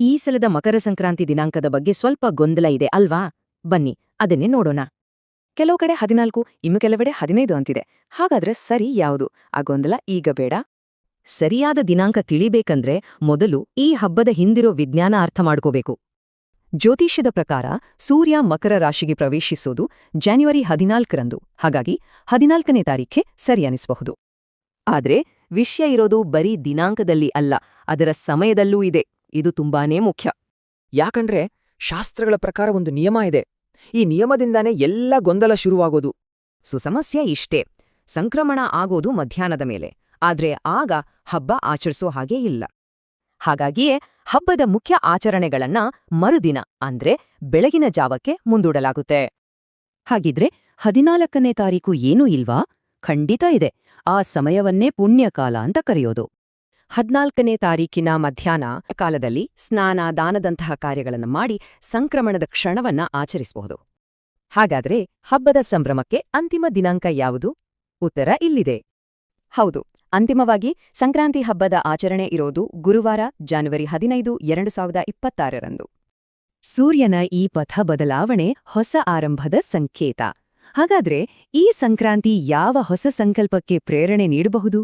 ಈ ಸಲದ ಮಕರ ಸಂಕ್ರಾಂತಿ ದಿನಾಂಕದ ಬಗ್ಗೆ ಸ್ವಲ್ಪ ಗೊಂದಲ ಇದೆ ಅಲ್ವಾ? ಬನ್ನಿ, ಅದನ್ನೇ ನೋಡೋಣ. ಕೆಲವು ಕಡೆ ಹದಿನಾಲ್ಕು, ಇನ್ನು ಕೆಲವೆಡೆ ಹದಿನೈದು ಅಂತಿದೆ. ಹಾಗಾದ್ರೆ ಸರಿ ಯಾವುದು? ಆ ಗೊಂದಲ ಈಗ ಬೇಡ. ಸರಿಯಾದ ದಿನಾಂಕ ತಿಳಿಬೇಕಂದ್ರೆ ಮೊದಲು ಈ ಹಬ್ಬದ ಹಿಂದಿರೋ ವಿಜ್ಞಾನ ಅರ್ಥ ಮಾಡ್ಕೋಬೇಕು. ಜ್ಯೋತಿಷ್ಯದ ಪ್ರಕಾರ ಸೂರ್ಯ ಮಕರ ರಾಶಿಗೆ ಪ್ರವೇಶಿಸೋದು ಜಾನ್ಯುವರಿ ಹದಿನಾಲ್ಕರಂದು. ಹಾಗಾಗಿ ಹದಿನಾಲ್ಕನೇ ತಾರೀಖೆ ಸರಿ ಅನಿಸಬಹುದು. ಆದ್ರೆ ವಿಷಯ ಇರೋದು ಬರೀ ದಿನಾಂಕದಲ್ಲಿ ಅಲ್ಲ, ಅದರ ಸಮಯದಲ್ಲೂ ಇದೆ. ಇದು ತುಂಬಾನೇ ಮುಖ್ಯ. ಯಾಕಂದ್ರೆ ಶಾಸ್ತ್ರಗಳ ಪ್ರಕಾರ ಒಂದು ನಿಯಮ ಇದೆ. ಈ ನಿಯಮದಿಂದಾನೇ ಎಲ್ಲ ಗೊಂದಲ ಶುರುವಾಗೋದು. ಸುಸಮಸ್ಯೆ ಇಷ್ಟೇ. ಸಂಕ್ರಮಣ ಆಗೋದು ಮಧ್ಯಾಹ್ನದ ಮೇಲೆ. ಆದ್ರೆ ಆಗ ಹಬ್ಬ ಆಚರಿಸೋ ಹಾಗೇ ಇಲ್ಲ. ಹಾಗಾಗಿಯೇ ಹಬ್ಬದ ಮುಖ್ಯ ಆಚರಣೆಗಳನ್ನ ಮರುದಿನ ಅಂದ್ರೆ ಬೆಳಗಿನ ಜಾವಕ್ಕೆ ಮುಂದೂಡಲಾಗುತ್ತೆ. ಹಾಗಿದ್ರೆ ಹದಿನಾಲ್ಕನೇ ತಾರೀಕು ಏನೂ ಇಲ್ವಾ? ಖಂಡಿತ ಇದೆ. ಆ ಸಮಯವನ್ನೇ ಪುಣ್ಯಕಾಲ ಅಂತ ಕರೆಯೋದು. ಹದ್ನಾಲ್ಕನೇ ತಾರೀಕಿನ ಮಧ್ಯಾಹ್ನ ಕಾಲದಲ್ಲಿ ಸ್ನಾನ, ದಾನದಂತಹ ಕಾರ್ಯಗಳನ್ನು ಮಾಡಿ ಸಂಕ್ರಮಣದ ಕ್ಷಣವನ್ನ ಆಚರಿಸಬಹುದು. ಹಾಗಾದ್ರೆ ಹಬ್ಬದ ಸಂಭ್ರಮಕ್ಕೆ ಅಂತಿಮ ದಿನಾಂಕ ಯಾವುದು? ಉತ್ತರ ಇಲ್ಲಿದೆ. ಹೌದು, ಅಂತಿಮವಾಗಿ ಸಂಕ್ರಾಂತಿ ಹಬ್ಬದ ಆಚರಣೆ ಇರೋದು ಗುರುವಾರ, ಜಾನ್ವರಿ ಹದಿನೈದು, ಎರಡು ಸಾವಿರದ ಇಪ್ಪತ್ತಾರರಂದು. ಸೂರ್ಯನ ಈ ಪಥ ಬದಲಾವಣೆ ಹೊಸ ಆರಂಭದ ಸಂಕೇತ. ಹಾಗಾದ್ರೆ ಈ ಸಂಕ್ರಾಂತಿ ಯಾವ ಹೊಸ ಸಂಕಲ್ಪಕ್ಕೆ ಪ್ರೇರಣೆ ನೀಡಬಹುದು?